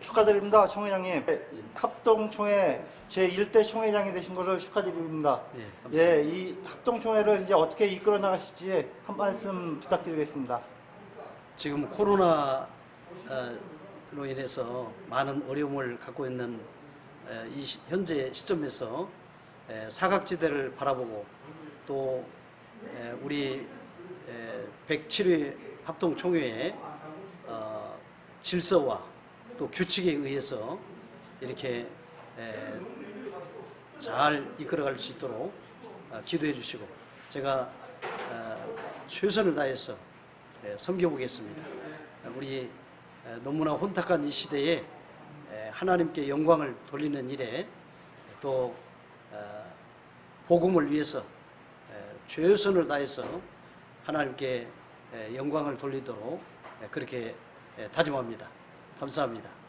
축하드립니다, 총회장님. 합동총회 제1대 총회장이 되신 것을 축하드립니다. 네, 감사합니다. 예, 이 합동총회를 이제 어떻게 이끌어 나가실지 한 말씀 부탁드리겠습니다. 지금 코로나로 인해서 많은 어려움을 갖고 있는 에, 이 시- 현재 시점에서 에, 사각지대를 바라보고 또 에, 우리 107회 합동총회의 어, 질서와 또 규칙에 의해서 이렇게 에, 잘 이끌어갈 수 있도록 어, 기도해 주시고 제가 어, 최선을 다해서 예, 섬겨보겠습니다. 우리 에, 너무나 혼탁한 이 시대에 에, 하나님께 영광을 돌리는 일에 또 어, 복음을 위해서 에, 최선을 다해서 하나님께 에, 영광을 돌리도록 에, 그렇게 에, 다짐합니다. 감사합니다.